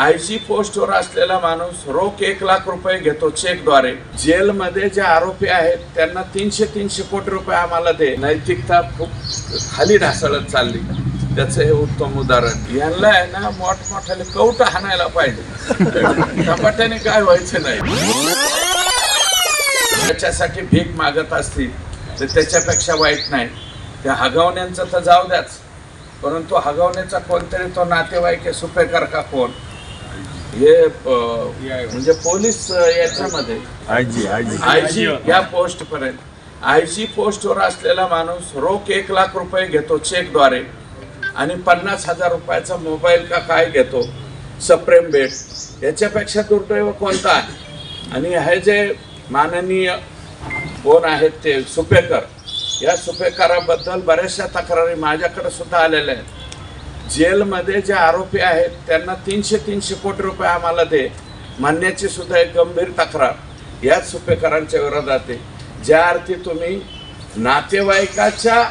IG पोस्टवर असलेला माणूस रोख एक लाख रुपये घेतो चेकद्वारे. जेलमध्ये जे आरोपी आहेत त्यांना तीनशे तीनशे कोटी रुपये आम्हाला दे. नैतिकता खूप खाली ढासळत चालली. त्याचं हे उत्तम उदाहरण. यांना आहे ना मोठमोठ्याने कवट हाणायला पाहिजे. झपाट्याने काय व्हायचं नाही. त्याच्यासाठी भीक मागत असतील तर त्याच्यापेक्षा वाईट नाही. त्या हगवण्यांचं तर जाऊ द्याच. परंतु हगवण्याचा कोणतरी तो नातेवाईक सुपेकर का कोण? हे म्हणजे पोलीस याच्यामध्ये. आजी आयजी या पोस्ट पर्यंत आयजी पोस्टवर असलेला माणूस रोख एक लाख रुपये घेतो चेकद्वारे आणि पन्नास हजार रुपयाचा मोबाईल का काय घेतो? सप्रेम भेट याच्यापेक्षा दुर्दैव कोणता आहे? आणि हे जे माननीय कोण आहेत ते सुपेकर. या सुपेकराबद्दल बऱ्याचशा तक्रारी माझ्याकडे सुद्धा आलेल्या आहेत. जेलमध्ये जे आरोपी आहेत त्यांना तीनशे तीनशे कोटी रुपये आम्हाला दे. म्हणण्याची सुद्धा एक गंभीर तक्रार. याच सुपेकरांच्या विरोधात आहे. ज्या अर्थी तुम्ही नातेवाईकाच्या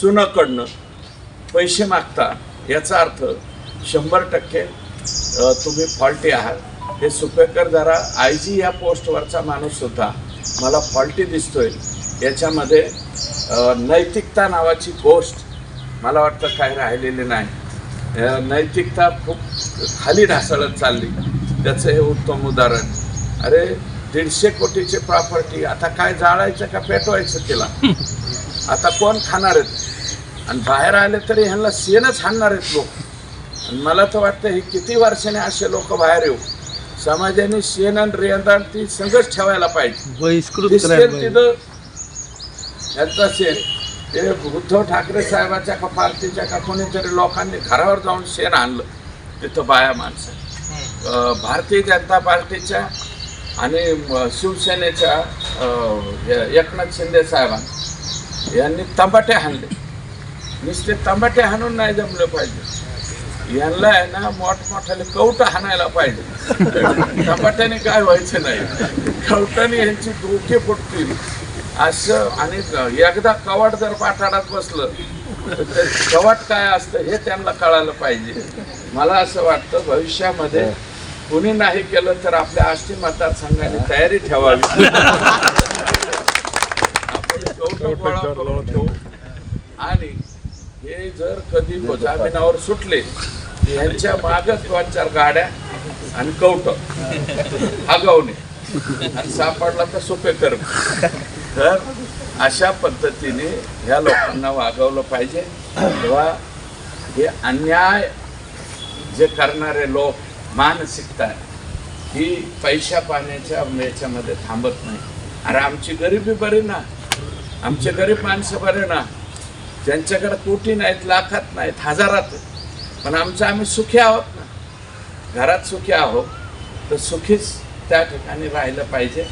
सुनाकडनं पैसे मागता याचा अर्थ शंभर टक्के तुम्ही फॉल्टी आहात. हे सुपेकर जरा आय जी या पोस्टवरचा माणूससुद्धा मला फॉल्टी दिसतोय. याच्यामध्ये नैतिकता नावाची गोष्ट मला वाटतं काही राहिलेली नाही. नैतिकता खूप खाली ढासळत चालली. त्याचं हे उत्तम उदाहरण अरे दीडशे कोटीची प्रॉपर्टी आता काय जाळायचं का पेटवायचं तिला? आता कोण खाणार आहेत? आणि बाहेर आले तरी ह्यांना शेणच हाणणार आहेत लोक. आणि मला तर वाटतं हे किती वर्षाने असे लोक बाहेर येऊ? समाजाने शेण आणि रेंदाण ती संघच ठेवायला पाहिजे. तिथं यांचा शेण. ते उद्धव ठाकरे साहेबाच्या का पार्टीच्या का कोणीतरी लोकांनी घरावर जाऊन शेण आणलं. तिथं बाया माणसं. भारतीय जनता पार्टीच्या आणि शिवसेनेच्या एकनाथ शिंदे साहेबांनी यांनी तंबाटे हाणले. नुसते तंबाटे हाणून नाही जमले पाहिजे. यांना आहे ना मोठमोठ्याने कवट हाणायला पाहिजे. तंबाट्याने काय व्हायचं नाही. कवटाने यांची डोके फुटतील असं आणि एकदा कवाट जर पाठाडात बसलं तर कवाट काय असतं हे त्यांना कळालं पाहिजे. मला असं वाटतं भविष्यामध्ये कुणी नाही केलं तर आपल्या आष्टी मतदारसंघाने तयारी ठेवावी. आपण ठेवू आणि हे जर कधी जामिनावर सुटले यांच्या मागच दोन चार गाड्या आणि कवट आगावणे आणि सापडला तर सोपे कर तर अशा पद्धतीने ह्या लोकांना वागवलं पाहिजे. तेव्हा हे अन्याय जे करणारे लोक मानसिकता ही पैशा पाण्याच्या याच्यामध्ये थांबत नाही. अरे आमची गरिबी बरी ना. आमचे गरीब माणसं बरे ना. ज्यांच्याकडे कोटी नाहीत लाखात नाहीत हजारात पण आमचं आम्ही सुखी आहोत ना. घरात सुखी आहोत तर सुखीच त्या ठिकाणी राहिलं पाहिजे.